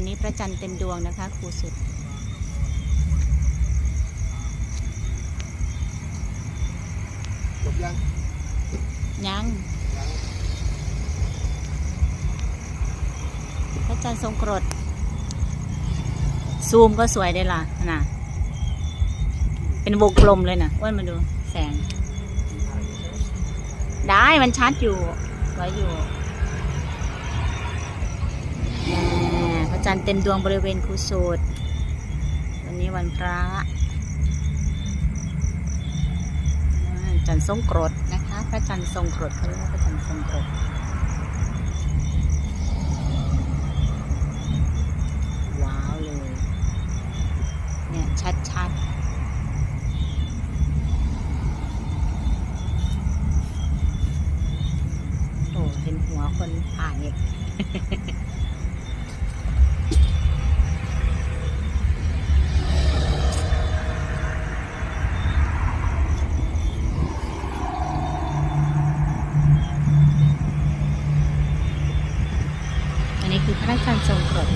วันนี้พระจันทร์เต็มดวงนะคะครูสุด จบยัง ยังยังพระจันทร์ทรงกรด ซูมก็สวยได้ล่ะน่ะเป็นวงกลมเลยนะอ้วนมาดูแสง ได้มันชัดอยู่สวยอยู่ จันทร์เต็มดวงบริเวณคูสูตรวันนี้วันพระจันทร์ทรงกรดนะคะ พระจันทร์ทรงกรดเขาเรียกว่าพระจันทร์ทรงกรดว้าวเลย เนี่ย ชัดชัดๆโอ้เป็นหัวคนผ่านอีก คือพระอาจารย์ทรงกรด